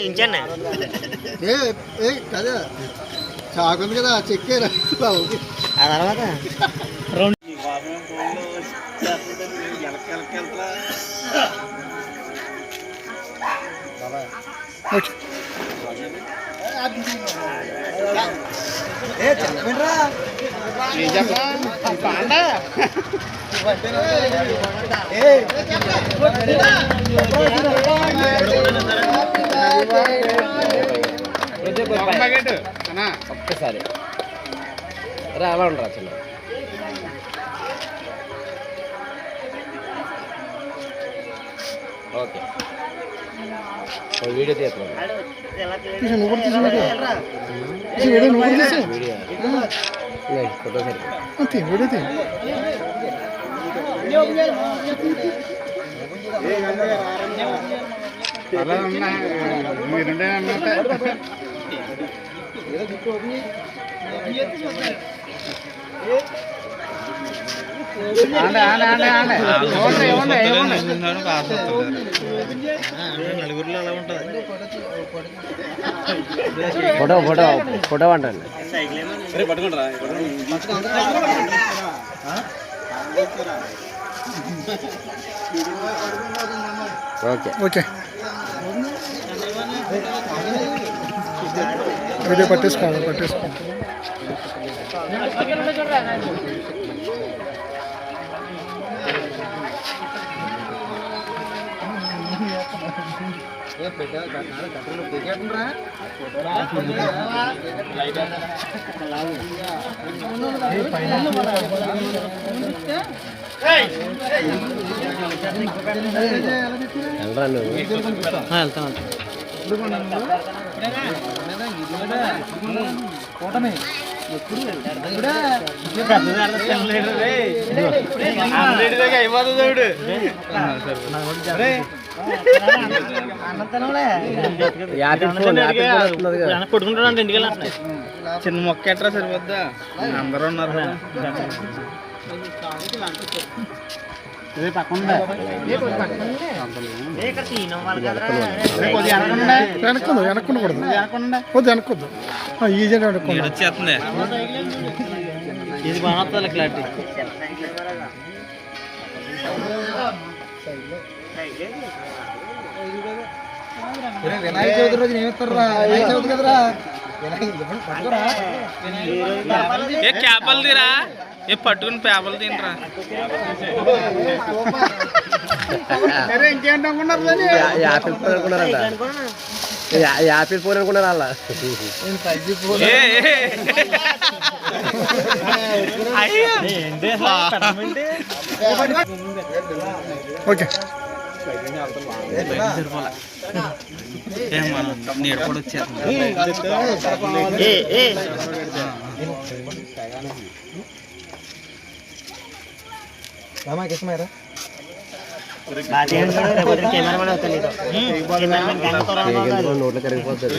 ఇంచన్న ఏ ఏ కదా. చాకుంది కదా చెక్కారు. ఆ తర్వాత? ఏ చెప్పండిరా. ఏం చెప్పా పాండా ఏ బకెట్ అన్నా ఒక్కసారి. రా అలా ఉండరా చిన్న. ఓకే. వీడియో తీస్తున్నాను వీడియో. నువ్వు కూడా తీసు వీడియో లేదు, ఫోటో సరిపోతుంది అంతే వీడియో తీ అలా ఉన్నా మీరుండే అన్నట్టు ఆండే ఆండే ఆండే ఆండే ఇవ్వండి ఇవ్వండి ఇవ్వండి నలుగురిలో అలా ఉంటుంది? ఫోటో ఫోటో ఫోటో అంటండి ఓకే. ఓకే. వీడియో పట్టేసుకోవాలి పట్టేసుకో. వెళ్ళరా నువ్వు వెళ్తాను యాపిల్ ఫోన్ కొట్టుకుంటాడు చిన్న మొక్క ఎట్రా సరిపోద్దా? అందరూ ఉన్నారు వెనక్కుందు? వెనక్కుండకూడదు వెనకుండా వద్దు వెనక్కొద్దు ఈజీ వెనక్కుండా వచ్చేస్తుంది ఇది బాగుంటుంది క్లారిటీ వినాయక చవితి రోజు ఏమిస్తారా వినాయక చవితి కదరా ఏ చేపలు తీరా? ఏ పట్టుకుని పేపలు తినరా? యాపిల్ ఫోన్ అనుకున్నారంట. యాపిల్ ఫోన్ అనుకున్నారు అలా? తగ్గిపో ఓకే. నీడ కూడా వచ్చేస్తుంది ఏ ఏ. రామాకి ఇష్టమేరా బాగా రేపు కెమెరామెన్ అవుతాను నీతో కెమెరామెన్ గంట తొలగ నోట్లో కరిగిపోతుంది.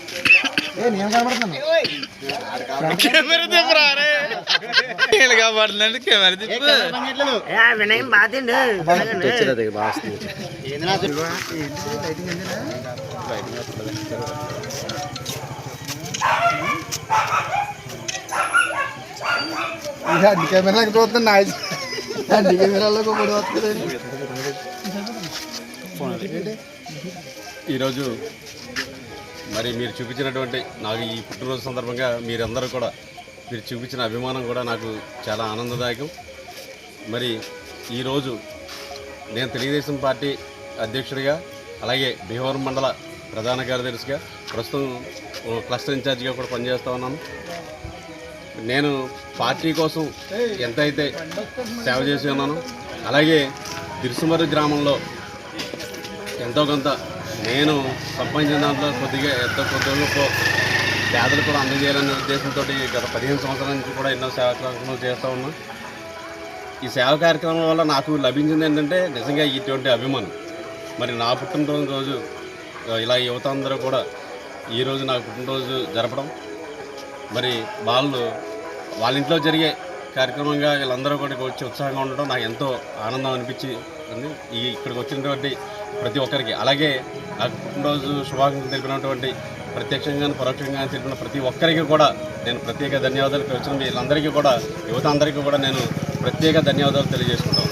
కెమెరా తిప్పరా కెమెరా తిప్పు. వినయం ఇది అన్ని కెమెరాకి కెమెరాలో కూడా వస్తుంది ఈరోజు మరి మీరు చూపించినటువంటి నాకు ఈ పుట్టినరోజు సందర్భంగా మీరందరూ కూడా మీరు చూపించిన అభిమానం కూడా నాకు చాలా ఆనందదాయకం. మరి ఈరోజు నేను తెలుగుదేశం పార్టీ అధ్యక్షుడిగా అలాగే భీమవరం మండల ప్రధాన కార్యదర్శిగా ప్రస్తుతం ఓ క్లస్టర్ ఇన్ఛార్జిగా కూడా పనిచేస్తూ ఉన్నాను. నేను పార్టీ కోసం ఎంతైతే సేవ చేసి ఉన్నాను అలాగే దిరుసుమర్రి గ్రామంలో ఎంతో కొంత నేను సంపాదించిన దాంట్లో కొద్దిగా ఎంత కొద్దిగా పేదలు కూడా అందజేయాలనే ఉద్దేశంతో గత పదిహేను సంవత్సరాల నుంచి కూడా ఎన్నో సేవా కార్యక్రమాలు చేస్తూ ఉన్నాం. ఈ సేవా కార్యక్రమం వల్ల నాకు లభించింది ఏంటంటే నిజంగా ఇటువంటి అభిమానం. మరి నా పుట్టినరోజు రోజు ఇలా యువత అందరూ కూడా ఈరోజు నా పుట్టినరోజు జరపడం. మరి వాళ్ళు వాళ్ళ ఇంట్లో జరిగే కార్యక్రమంగా వీళ్ళందరూ కూడా వచ్చి ఉత్సాహంగా ఉండడం నాకు ఎంతో ఆనందం అనిపించి ఈ ఇక్కడికి వచ్చినటువంటి ప్రతి ఒక్కరికి. అలాగే నాకు పుట్టినరోజు శుభాకాంక్షలు తెలిపినటువంటి ప్రత్యక్షంగా పరోక్షంగా తెలిపిన ప్రతి ఒక్కరికి కూడా నేను ప్రత్యేక ధన్యవాదాలు ఇక్కడ వచ్చిన వీళ్ళందరికీ కూడా యువత అందరికీ కూడా నేను ప్రత్యేక ధన్యవాదాలు తెలియజేసుకుంటాను